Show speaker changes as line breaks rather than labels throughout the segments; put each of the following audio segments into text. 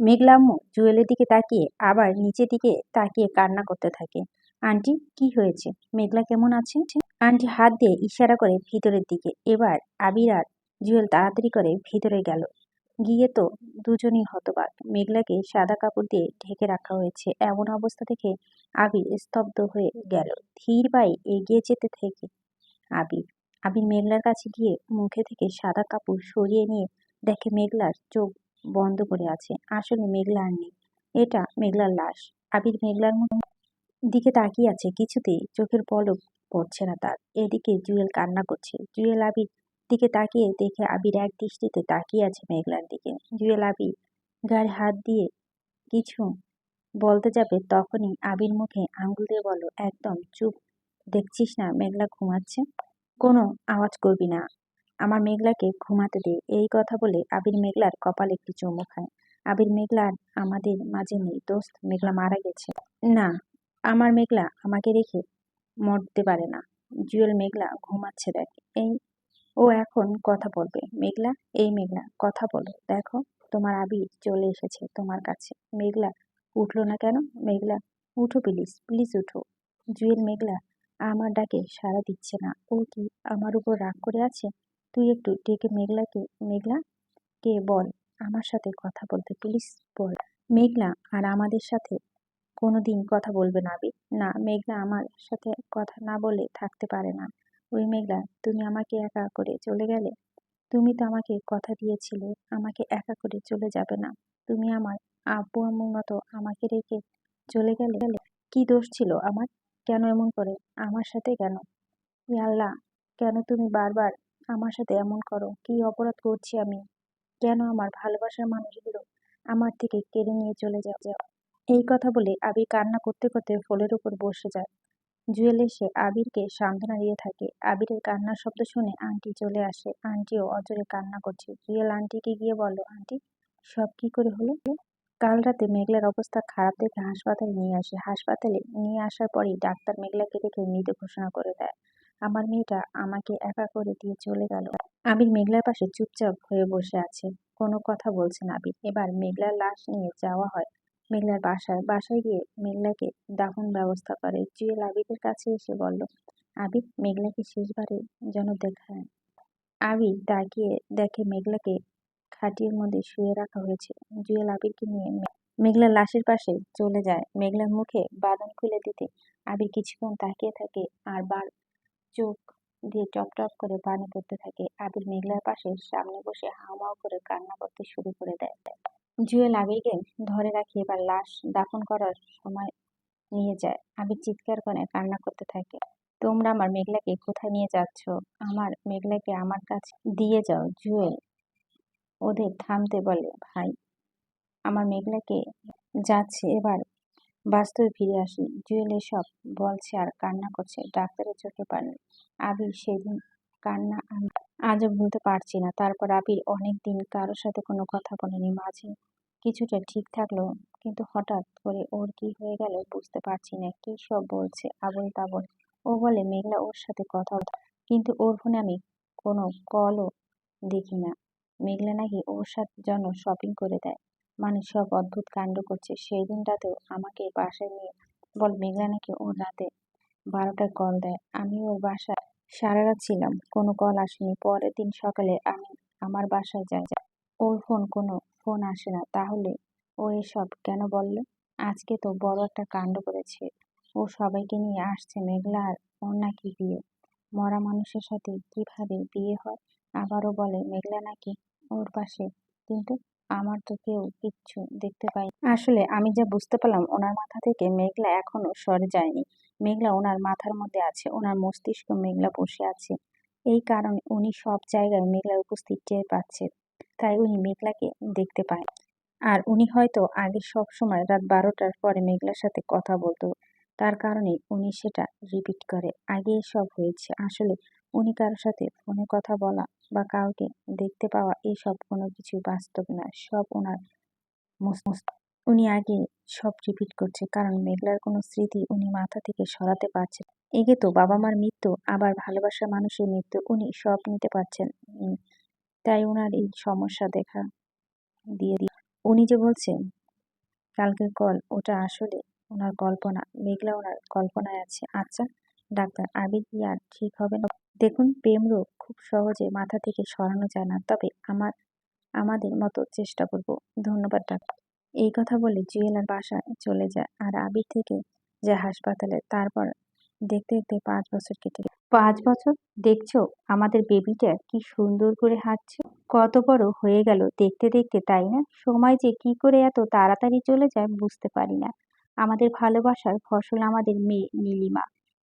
মেঘলা আম্মু জুয়েলের দিকে তাকিয়ে আবার নিচের দিকে তাকিয়ে কান্না করতে থাকে। আন্টি, কি হয়েছে? মেঘলা কেমন আছে আন্টি, হাত দিয়ে ইশারা করে ভিতরের দিকে। এবার আবির আর জুয়েল তাড়াতাড়ি করে ভিতরে গেল। গিয়ে তো দুজনই হতবাক। মেঘলাকে সাদা কাপড় দিয়ে ঢেকে রাখা হয়েছে। এমন অবস্থা দেখে আবির স্তব্ধ হয়ে গেল। ধীর পায়ে এগিয়ে যেতে থেকে আবির। আবির মেঘলার কাছে গিয়ে মুখে থেকে সাদা কাপড় সরিয়ে নিয়ে দেখে মেঘলার চোখ বন্ধ করে আছে। আসলে মেঘলা আর নেই। এটা মেঘলার লাশ। আবির মেঘলার দিকে তাকিয়ে আছে। কিছুতেই চোখের পলক পড়ছে না তার। এদিকে জুয়েল কান্না করছে। জুয়েল আবির দিকে তাকিয়ে দেখে আবির এক দৃষ্টিতে তাকিয়ে আছে মেঘলার দিকে। জুয়েল আবির গায়ে হাত দিয়ে কিছু বলতে যাবে তখনই আবির মুখে আঙ্গুল দিয়ে বলো একদম চুপ। দেখছিস না মেঘলা ঘুমাচ্ছে? কোনো আওয়াজ করবি না। আমার মেঘলাকে ঘুমাতে দে, এই কথা বলে আবির মেঘলার কপাল একটি চুমু খায়। আবির মেঘলা আর আমাদের মাঝে নেই, দোস্ত, মেঘলা মারা গেছে। না, আমার মেঘলা আমাকে রেখে মরতে পারে না। জুয়েল মেঘলা ঘুমাচ্ছে, দেখ। এই, ও এখন কথা বলবে। মেঘলা, এই মেঘলা, কথা বলো। দেখো, তোমার আবির চলে এসেছে তোমার কাছে। মেঘলা, উঠল না কেন? মেঘলা, উঠো প্লিজ প্লিজ উঠো। জুয়েল মেঘলা আমার ডাকে সাড়া দিচ্ছে না। ও কি আমার উপর রাগ করে আছে? তুই একটু ডেকে মেঘলাকে মেঘলা কে বল, আমার সাথে কথা বলতে প্লিজ বল। মেঘলা আর আমাদের সাথে কোনো দিন কথা বলবে না আবির না, মেঘলা আমার সাথে কথা না বলে থাকতে পারে না। ওই মেঘলা, তুমি আমাকে একা করে চলে গেলে? তুমি তো আমাকে কথা দিয়েছিলে, আমাকে একা করে চলে যাবে না। তুমি আমার আব্বু আম্মুর মতো আমাকে রেখে চলে গেলে? গেলে কি দোষ ছিল আমার? কেন এমন করে? আমার সাথে কেন? আল্লাহ, কেন তুমি বারবার আমার সাথে এমন করো, কি অপরাধ করছি আমি? কেন আমার ভালোবাসার মানুষগুলো আমার থেকে কেড়ে নিয়ে চলে যাও? এই কথা বলে আবির কান্না করতে করতে ফলের উপর বসে যায়। জুয়েল এসে আবিরকে সান্ত্বনা দিয়ে থাকে। আবিরের কান্নার শব্দ শুনে আন্টি চলে আসে। আন্টিও অজরে কান্না করছে। জুয়েল আন্টিকে গিয়ে বলল আন্টি, সব কি করে হলো? কাল রাতে মেঘলার অবস্থা খারাপ দেখে হাসপাতালে নিয়ে আসে। হাসপাতালে নিয়ে আসার পরই ডাক্তার মেঘলাকে দেখে মৃত ঘোষণা করে দেয়। আমার মেয়েটা আমাকে একা করে দিয়ে চলে গেল। আবির মেঘলার পাশে চুপচাপ হয়ে বসে আছে। কোনো কথা বলছে না আবির। এবার মেঘলার লাশ নিয়ে যাওয়া হয় মেঘলার বাসায়। বাসায় গিয়ে মেঘলাকে দাফন ব্যবস্থা করে। জুয়েল আবিদের কাছে এসে বলল, আবির, মেঘলাকে শেষবারে যেন দেখায়। আবির তাকিয়ে দেখে মেঘলাকে খাটিয়ার মধ্যে শুয়ে রাখা হয়েছে। জুয়েল আবিরকে নিয়ে মেঘলার লাশের পাশে চলে যায়। মেঘলার মুখে বাঁধন খুলে দিতে আবির কিছুক্ষণ তাকিয়ে থাকে আর বার চোখ দিয়ে টপ টপ করে পানি পড়তে থাকে। আবির মেঘলার পাশে সামনে বসে হাওমাও করে কান্না করতে শুরু করে দেয়। জুয়েল আবিরকে ধরে রাখি এবার লাশ দাফন করার সময় নিয়ে যায়। আবির চিৎকার করে কান্না করতে থাকে। তোমরা আমার মেঘলাকে কোথায় নিয়ে যাচ্ছ? আমার মেঘলাকে আমার কাছে দিয়ে যাও। জুয়েল ওদের থামতে বলে, ভাই, আমার মেঘলাকে যাচ্ছে এবার বাস্তবে ফিরে আসি জুয়েল এসব বলছে আর কান্না করছে। ডাক্তারের চোখে পানি। আবির সেদিন কান্না আমি আজও ভুলতে পারছি না। তারপর আবির অনেক দিন কারোর সাথে কোনো কথা বলেনি। মাঝে কিছুটা ঠিক থাকল, কিন্তু হঠাৎ করে ওর কি হয়ে গেল বুঝতে পারছি না। কি সব বলছে আবল তাবল। ও বলে, মেঘলা ওর সাথে কথা কিন্তু ওর ফোনে আমি কোনো কলও দেখি না। মেঘলা নাকি ওর সাথে জন্য শপিং করে দেয়। মানে সব অদ্ভুত কাণ্ড করছে। সেই দিন রাতেও আমাকে বাসায় নিয়ে বল, মেঘলা নাকি ওর রাতে বারোটায় কল দেয়। আমি ওর বাসায় সারা রাত ছিলাম, কোনো কল আসেনি। পরের দিন সকালে আমি আমার বাসায় যাই। ওর ফোন কোনো ফোন আসে না। তাহলে ও এসব কেন বলল? আজকে তো বড় একটা কাণ্ড করেছে। ও সবাইকে নিয়ে আসছে, মেঘলা আর ওর নাকি বিয়ে। মরা মানুষের সাথে কীভাবে বিয়ে হয়? আবারও বলে, মেঘলা নাকি ওর পাশে? কিন্তু আমার তো কেউ কিচ্ছু দেখতে পাই আসলে আমি যা বুঝতে পারলাম, ওনার মাথা থেকে মেঘলা এখনও সরে যায়নি। মেঘলা ওনার মাথার মধ্যে আছে, ওনার মস্তিষ্ক মেঘলা বসে আছে। এই কারণে উনি সব জায়গায় মেঘলার উপস্থিত টের পাচ্ছে, তাই উনি মেঘলাকে দেখতে পায়। আর উনি হয়তো আগে সব সময় রাত বারোটার পরে মেঘলার সাথে কথা বলতো, তার কারণে উনি সেটা রিপিট করে। আগে সব হয়েছে। আসলে উনি কারোর সাথে ফোনে কথা বলা বা কাউকে দেখতে পাওয়া এইসব কোনো কিছু বাস্তব না। সব ওনার উনি আগে সব রিপিট করছে, কারণ মেঘলার কোনো স্মৃতি উনি মাথা থেকে সরাতে পারছেন এগে তো বাবা মার মৃত্যু, আবার ভালোবাসার মানুষের মৃত্যু, উনি সব নিতে পারছেন। তাই ওনার এই সমস্যা দেখা দিয়ে দিয়ে উনি যে বলছেন, কালকের কল, ওটা আসলে ওনার কল্পনা, মেঘলা ওনার কল্পনায় আছে। আচ্ছা ডাক্তার আবির কি আর ঠিক হবে না? দেখুন, প্রেম রোগ খুব সহজে মাথা থেকে সরানো যায় না। তবে আমার, আমাদের মতো চেষ্টা করব। ধন্যবাদ, ডাক্তার। এই কথা বলে জুয়েলার বাসায় চলে যায় আর আবির থেকে যায় হাসপাতালে। তারপর দেখতে দেখতে পাঁচ বছর কেটে। পাঁচ বছর? দেখছ, আমাদের বেবিটা কি সুন্দর করে হাঁটছে। কত বড় হয়ে গেল দেখতে দেখতে, তাই না? সময় যে কি করে এত তাড়াতাড়ি চলে যায় বুঝতে পারি না। আমাদের ভালোবাসার ফসল আমাদের মেয়ে নীলিমা।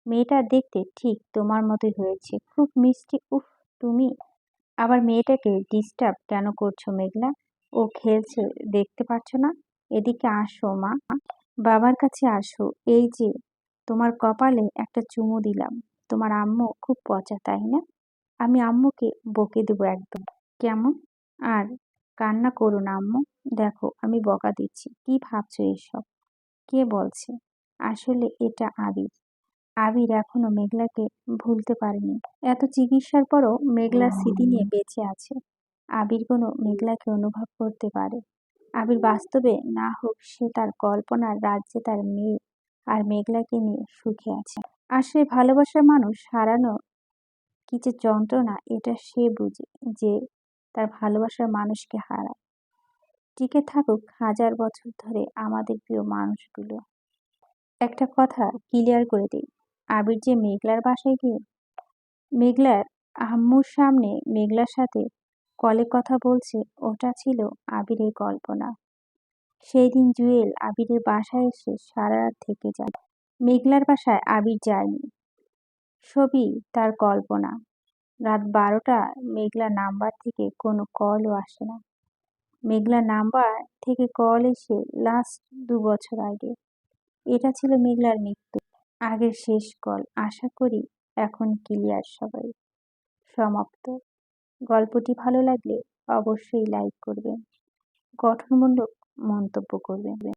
মেয়েটা দেখতে ঠিক তোমার মতোই হয়েছে। খুব মিষ্টি, উফ, তুমি। আবার মেয়েটাকে ডিস্টার্ব কেন করছ মেঘলা? ও খেলছে, দেখতে পাচ্ছ না? এদিকে আসো, মা। বাবার কাছে আসো। এই যে, তোমার কপালে একটা চুমু দিলাম। তোমার আম্মু খুব পচা, তাই না? আমি আম্মুকে বকে দেবো একদম। কেমন? আর কান্না করো না, আম্মু। দেখো, আমি বকা দিচ্ছি। কি ভাবছ এসব? কে বলছে? আসলে এটা আবির। আবির এখনও মেঘলাকে ভুলতে পারেনি। এত চিকিৎসার পরও মেঘলার স্মৃতি নিয়ে বেঁচে আছে। আবির কোনো মেঘলাকে অনুভব করতে পারে। আবির বাস্তবে না হোক সে তার কল্পনার রাজ্যে তার মেয়ে আর মেঘলাকে নিয়ে সুখে আছে। আর সে ভালোবাসার মানুষ, হারানো কি যে যন্ত্রণা, এটা সে বুঝে যে তার ভালোবাসার মানুষকে হারায়। টিকে থাকুক হাজার বছর ধরে আমাদের প্রিয় মানুষগুলো। একটা কথা ক্লিয়ার করে দিই আবির যে মেঘলার বাসায় গিয়ে, মেঘলার আম্মুর সামনে মেঘলার সাথে কলে কথা বলছে, ওটা ছিল আবিরের কল্পনা। সেই দিন জুয়েল আবিরের বাসায় এসে সারা রাত থেকে যায়। মেঘলার বাসায় আবির যায়নি। সবই তার কল্পনা। রাত বারোটা মেঘলা নাম্বার থেকে কোনো কলও আসে না। মেঘলা নাম্বার থেকে কল এসে লাস্ট দু বছর আগে। এটা ছিল মেঘলার মৃত্যু। আগের শেষ কল। আশা করি এখন ক্লিয়ার সবাই। সমাপ্ত। গল্পটি ভালো লাগলে অবশ্যই লাইক করবেন। গঠনমূলক মন্তব্য করবেন।